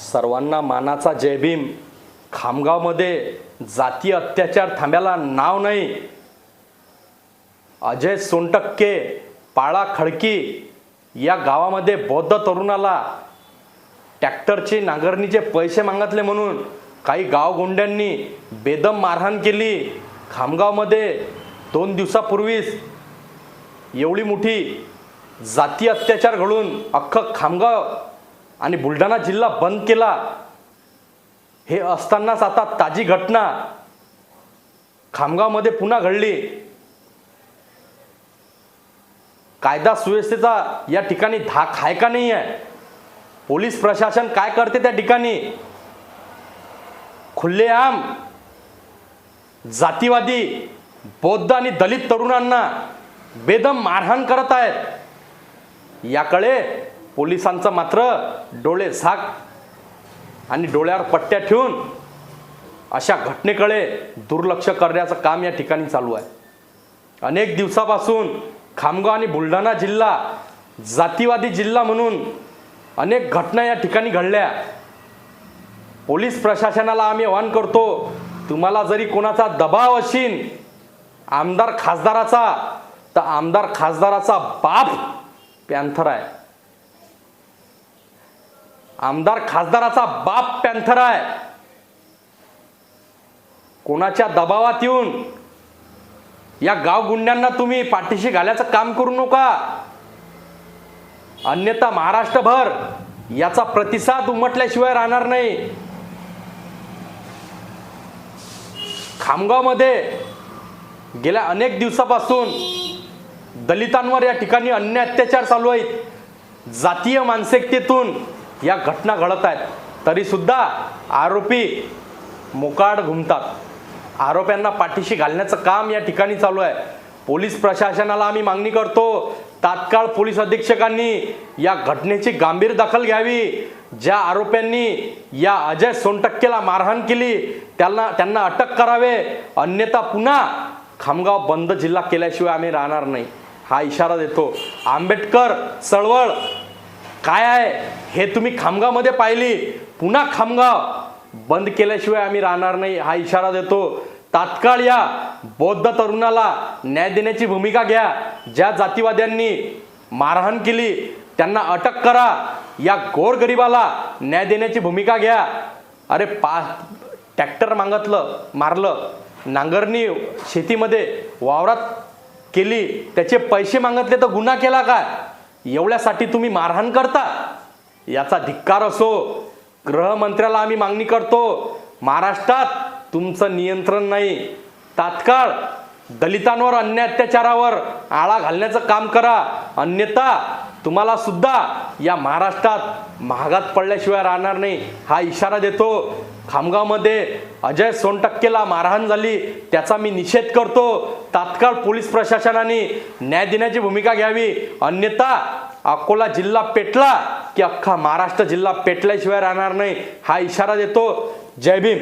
सर्वांना मानाचा जयभीम खामगावमध्ये जातीय अत्याचार थांब्याला नाव नाही. अजय सोनटक्के पाळा खडकी या गावामध्ये बौद्ध तरुणाला ट्रॅक्टरची नांगरणीचे पैसे मागितले म्हणून काही गावगोंड्यांनी बेदम मारहाण केली. खामगावमध्ये दोन दिवसापूर्वीच एवढी मोठी जाती अत्याचार घडून अख्खं खामगाव आणि बुलढाणा जिल्हा बंद केला. हे असतानाच आता ताजी घटना खामगावमध्ये पुन्हा घडली. कायदा सुव्यवस्थेचा या ठिकाणी धाक आहे का नाही आहे पोलीस प्रशासन काय करते त्या ठिकाणी? खुल्लेआम जातीवादी बौद्ध आणि दलित तरुणांना बेदम मारहाण करत आहेत. याकडे पोलिसांचं मात्र डोळे झाक आणि डोळ्यावर पट्ट्या ठेवून अशा घटनेकडे दुर्लक्ष करण्याचं काम या ठिकाणी चालू आहे. अनेक दिवसापासून खामगाव आणि बुलढाणा जिल्हा जातीवादी जिल्हा म्हणून अनेक घटना या ठिकाणी घडल्या. पोलीस प्रशासनाला आम्ही आवाहन करतो तुम्हाला जरी कोणाचा दबाव असेल आमदार खासदाराचा तर आमदार खासदाराचा बाप पॅन्थर आहे. आमदार खासदाराचा बाप पॅन्थर आहे. कोणाच्या दबावात येऊन या गावगुंड्यांना तुम्ही पाठीशी घालायचं काम करू नका. अन्यथा महाराष्ट्रभर याचा प्रतिसाद उमटल्याशिवाय राहणार नाही. खामगावमध्ये गेल्या अनेक दिवसापासून दलितांवर या ठिकाणी अन्य अत्याचार चालू आहेत. जातीय मानसिकतेतून या घटना घडत आहेत. तरीसुद्धा आरोपी मोकाड घुमतात. आरोप्यांना पाठीशी घालण्याचं काम या ठिकाणी चालू आहे. पोलीस प्रशासनाला आम्ही मागणी करतो तात्काळ पोलीस अधीक्षकांनी या घटनेची गांभीर दखल घ्यावी. ज्या आरोप्यांनी या अजय सोनटक्केला मारहाण केली त्यांना त्यांना अटक करावे. अन्यथा पुन्हा खामगाव बंद जिल्हा केल्याशिवाय आम्ही राहणार नाही. हा इशारा देतो. आंबेडकर चळवळ काय आहे? हे तुम्ही खामगावमध्ये पाहिली. पुन्हा खामगाव. बंद केल्याशिवाय आम्ही राहणार नाही. हा इशारा देतो. तात्काळ या. बौद्ध तरुणाला न्याय देण्याची भूमिका घ्या. ज्या जातीवाद्यांनी मारहाण केली त्यांना अटक करा. या गोरगरिबाला न्याय देण्याची भूमिका घ्या. अरे पा ट्रॅक्टर मागतलं मारलं. नांगरणी शेतीमध्ये वावरात केली. त्याचे पैसे मागितले तर गुन्हा केला काय? एवढ्यासाठी तुम्ही मारहाण करता? याचा धिक्कार असो. गृहमंत्र्याला आम्ही मागणी करतो महाराष्ट्रात तुमचं नियंत्रण नाही. तात्काळ दलितांवर अन्य अत्याचारावर आळा घालण्याचं काम करा. अन्यथा तुम्हाला सुद्धा या महाराष्ट्रात महागात पडल्याशिवाय राहणार नाही. हा इशारा देतो. खामगावमध्ये अजय सोनटक्केला मारहाण झाली. त्याचा मी निषेध करतो. तात्काळ पोलीस प्रशासनाने न्याय देण्याची भूमिका घ्यावी. अन्यथा अकोला जिल्हा पेटला की अख्खा महाराष्ट्र जिल्हा पेटल्याशिवाय राहणार नाही. हा इशारा देतो. जय भीम.